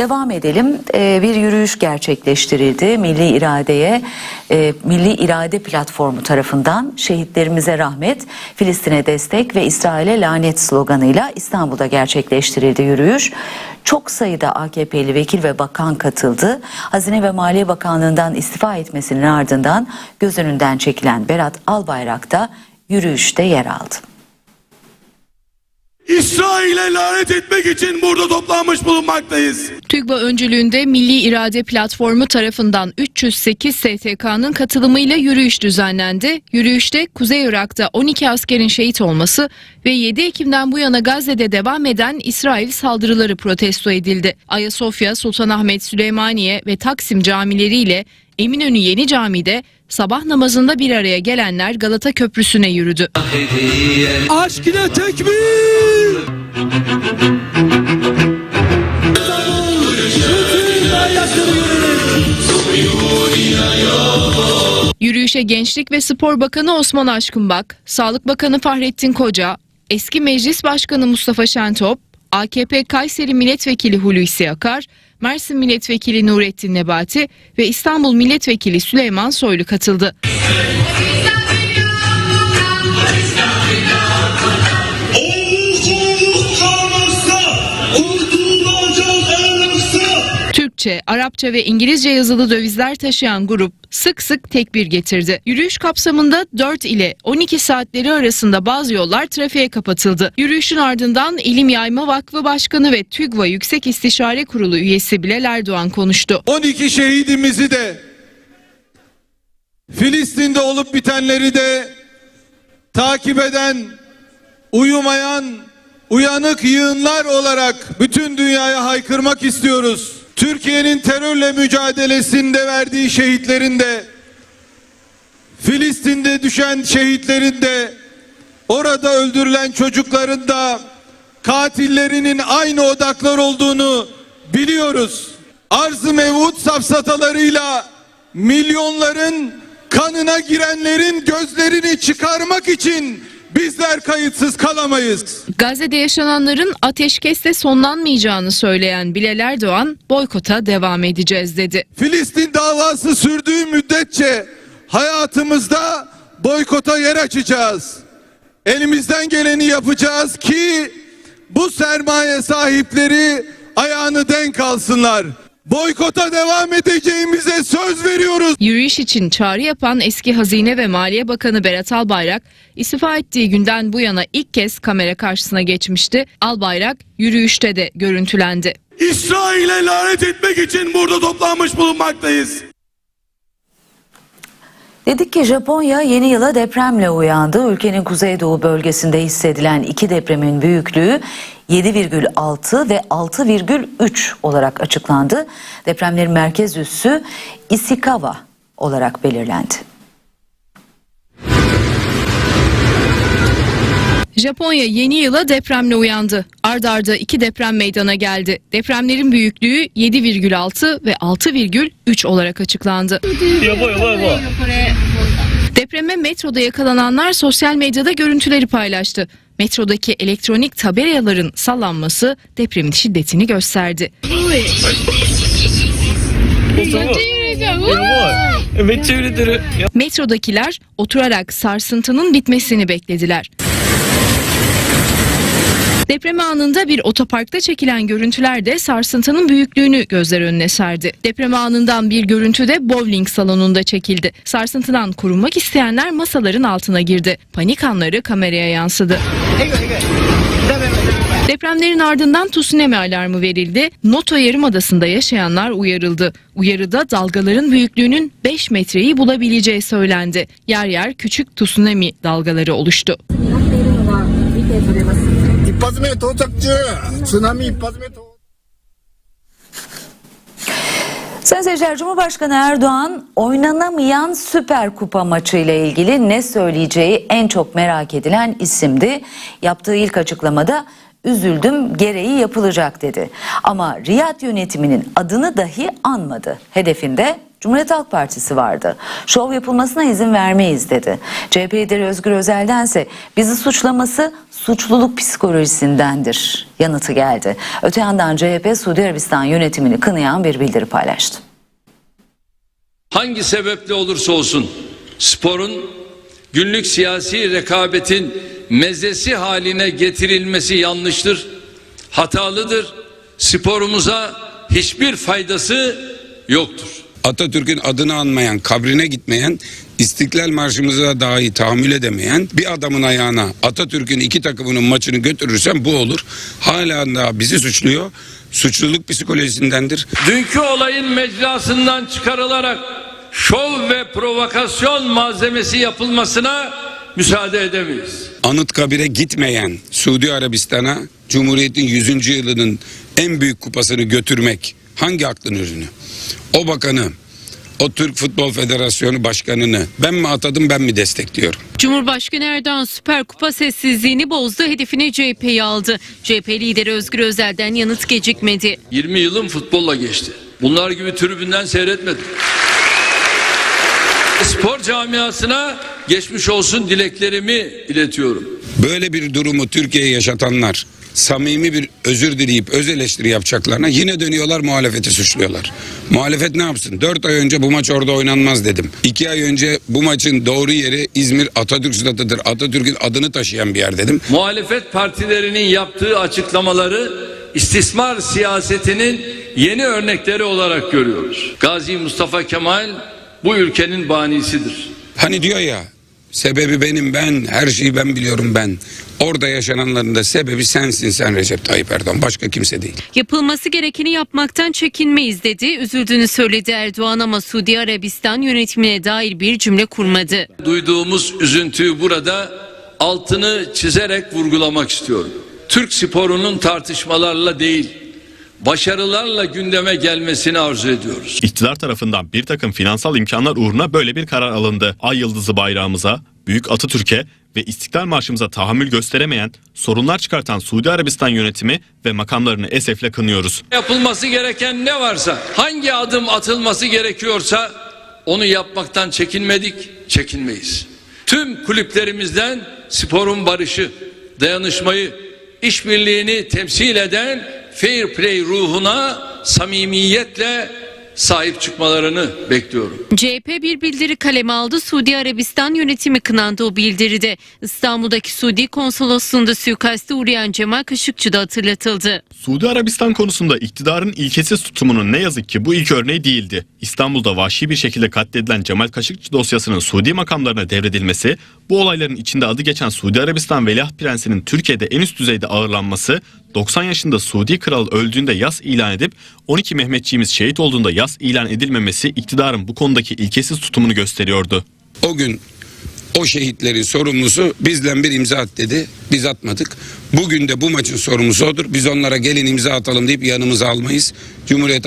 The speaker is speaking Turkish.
Devam edelim. Ee, bir yürüyüş gerçekleştirildi. Milli İrade'ye, e, Milli İrade Platformu tarafından şehitlerimize rahmet, Filistin'e destek ve İsrail'e lanet sloganıyla İstanbul'da gerçekleştirildi yürüyüş. Çok sayıda AKP'li vekil ve bakan katıldı. Hazine ve Maliye Bakanlığı'ndan istifa etmesinin ardından göz önünden çekilen Berat Albayrak da yürüyüşte yer aldı. İsrail'e lanet etmek için burada toplanmış bulunmaktayız. TÜGVA öncülüğünde Milli İrade Platformu tarafından 308 STK'nın katılımıyla yürüyüş düzenlendi. Yürüyüşte Kuzey Irak'ta 12 askerin şehit olması ve 7 Ekim'den bu yana Gazze'de devam eden İsrail saldırıları protesto edildi. Ayasofya, Sultanahmet, Süleymaniye ve Taksim camileriyle Eminönü Yeni Cami'de sabah namazında bir araya gelenler Galata Köprüsü'ne yürüdü. Aşk ile tekbir. Yürüyüşe Gençlik ve Spor Bakanı Osman Aşkınbak, Sağlık Bakanı Fahrettin Koca, eski Meclis Başkanı Mustafa Şentop, AKP Kayseri Milletvekili Hulusi Akar, Mersin Milletvekili Nurettin Nebati ve İstanbul Milletvekili Süleyman Soylu katıldı. Türkçe, Arapça ve İngilizce yazılı dövizler taşıyan grup sık sık tekbir getirdi. Yürüyüş kapsamında 4 ile 12 saatleri arasında bazı yollar trafiğe kapatıldı. Yürüyüşün ardından İlim Yayma Vakfı Başkanı ve TÜGVA Yüksek İstişare Kurulu üyesi Bilal Erdoğan konuştu. 12 şehidimizi de Filistin'de olup bitenleri de takip eden, uyumayan, uyanık yığınlar olarak bütün dünyaya haykırmak istiyoruz. Türkiye'nin terörle mücadelesinde verdiği şehitlerin de Filistin'de düşen şehitlerin de orada öldürülen çocukların da katillerinin aynı odaklar olduğunu biliyoruz. Arz-ı mevut safsatalarıyla milyonların kanına girenlerin gözlerini çıkarmak için bizler kayıtsız kalamayız. Gazze'de yaşananların ateşkesle sonlanmayacağını söyleyen Bilal Erdoğan boykota devam edeceğiz dedi. Filistin davası sürdüğü müddetçe hayatımızda boykota yer açacağız. Elimizden geleni yapacağız ki bu sermaye sahipleri ayağını denk alsınlar. Boykota devam edeceğimize söz veriyoruz. Yürüyüş için çağrı yapan eski Hazine ve Maliye Bakanı Berat Albayrak istifa ettiği günden bu yana ilk kez kamera karşısına geçmişti. Albayrak yürüyüşte de görüntülendi. İsrail'e lanet etmek için burada toplanmış bulunmaktayız. Dedik ki Japonya yeni yıla depremle uyandı. Ülkenin kuzeydoğu bölgesinde hissedilen iki depremin büyüklüğü 7,6 ve 6,3 olarak açıklandı. Depremlerin merkez üssü Ishikawa olarak belirlendi. Japonya yeni yıla depremle uyandı. Ard arda iki deprem meydana geldi. Depremlerin büyüklüğü 7,6 ve 6,3 olarak açıklandı. Depreme metroda yakalananlar sosyal medyada görüntüleri paylaştı. Metrodaki elektronik tabelaların sallanması depremin şiddetini gösterdi. Metrodakiler oturarak sarsıntının bitmesini beklediler. Deprem anında bir otoparkta çekilen görüntüler de sarsıntının büyüklüğünü gözler önüne serdi. Deprem anından bir görüntü de bowling salonunda çekildi. Sarsıntıdan korunmak isteyenler masaların altına girdi. Panik anları kameraya yansıdı. Depremlerin ardından tsunami alarmı verildi. Noto Yarımadası'nda yaşayanlar uyarıldı. Uyarıda dalgaların büyüklüğünün 5 metreyi bulabileceği söylendi. Yer yer küçük tsunami dalgaları oluştu. 一発目到着中津波一発目到 Sayın seyirciler Cumhurbaşkanı Erdoğan oynanamayan Süper Kupa maçı ile ilgili ne söyleyeceği en çok merak edilen isimdi. Yaptığı ilk açıklamada üzüldüm gereği yapılacak dedi. Ama Riyad yönetiminin adını dahi anmadı. Hedefinde Cumhuriyet Halk Partisi vardı. Şov yapılmasına izin vermeyiz dedi. CHP lideri Özgür Özel'dense bizi suçlaması suçluluk psikolojisindendir yanıtı geldi. Öte yandan CHP Suudi Arabistan yönetimini kınayan bir bildiri paylaştı. hangi sebeple olursa olsun sporun günlük siyasi rekabetin mezesi haline getirilmesi yanlıştır, hatalıdır. Sporumuza hiçbir faydası yoktur. Atatürk'ün adını anmayan, kabrine gitmeyen, İstiklal Marşımıza dahi tahammül edemeyen bir adamın ayağına Atatürk'ün iki takımının maçını götürürsem bu olur. Hala da bizi suçluyor. Suçluluk psikolojisindendir. Dünkü olayın mecrasından çıkarılarak şov ve provokasyon malzemesi yapılmasına müsaade edemeyiz. Anıtkabir'e gitmeyen Suudi Arabistan'a Cumhuriyet'in 100. yılının en büyük kupasını götürmek hangi aklın ürünü? O bakanı, o Türk Futbol Federasyonu başkanını ben mi atadım ben mi destekliyorum? Cumhurbaşkanı Erdoğan Süper Kupa sessizliğini bozdu, hedefine CHP'yi aldı. CHP lideri Özgür Özel'den yanıt gecikmedi. 20 yılım futbolla geçti. Bunlar gibi tribünden seyretmedim. Spor camiasına geçmiş olsun dileklerimi iletiyorum. Böyle bir durumu Türkiye'ye yaşatanlar samimi bir özür dileyip öz eleştiri yapacaklarına yine dönüyorlar muhalefeti suçluyorlar. Muhalefet ne yapsın? Dört ay önce bu maç orada oynanmaz dedim. İki ay önce bu maçın doğru yeri İzmir Atatürk Stadı'dır. Atatürk'ün adını taşıyan bir yer dedim. Muhalefet partilerinin yaptığı açıklamaları istismar siyasetinin yeni örnekleri olarak görüyoruz. Gazi Mustafa Kemal bu ülkenin banisidir. Hani diyor ya sebebi benim ben her şeyi ben biliyorum ben. Orada yaşananların da sebebi sensin sen Recep Tayyip Erdoğan başka kimse değil. Yapılması gerekeni yapmaktan çekinmeyiz dedi. Üzüldüğünü söyledi Erdoğan ama Suudi Arabistan yönetimine dair bir cümle kurmadı. Duyduğumuz üzüntüyü burada altını çizerek vurgulamak istiyorum. Türk sporunun tartışmalarla değil, başarılarla gündeme gelmesini arzu ediyoruz. İktidar tarafından bir takım finansal imkanlar uğruna böyle bir karar alındı. Ay yıldızı bayrağımıza, Büyük Atatürk'e ve İstiklal Marşımıza tahammül gösteremeyen, sorunlar çıkartan Suudi Arabistan yönetimi ve makamlarını esefle kınıyoruz. Yapılması gereken ne varsa, hangi adım atılması gerekiyorsa onu yapmaktan çekinmedik, çekinmeyiz. Tüm kulüplerimizden sporun barışı, dayanışmayı, işbirliğini temsil eden fair play ruhuna samimiyetle sahip çıkmalarını bekliyorum. CHP bir bildiri kaleme aldı. Suudi Arabistan yönetimi kınandı o bildiride. İstanbul'daki Suudi konsolosluğunda suikaste uğrayan Cemal Kaşıkçı da hatırlatıldı. Suudi Arabistan konusunda iktidarın ilkesiz tutumunun ne yazık ki bu ilk örneği değildi. İstanbul'da vahşi bir şekilde katledilen Cemal Kaşıkçı dosyasının Suudi makamlarına devredilmesi, bu olayların içinde adı geçen Suudi Arabistan Veliaht Prensi'nin Türkiye'de en üst düzeyde ağırlanması, 90 yaşında Suudi Kral öldüğünde yas ilan edip 12 Mehmetçiğimiz şehit olduğunda yas ilan edilmemesi iktidarın bu konudaki ilkesiz tutumunu gösteriyordu. O gün o şehitlerin sorumlusu bizden bir imza at dedi. Biz atmadık. Bugün de bu maçın sorumlusu odur. Biz onlara gelin imza atalım deyip yanımıza almayız. Cumhuriyet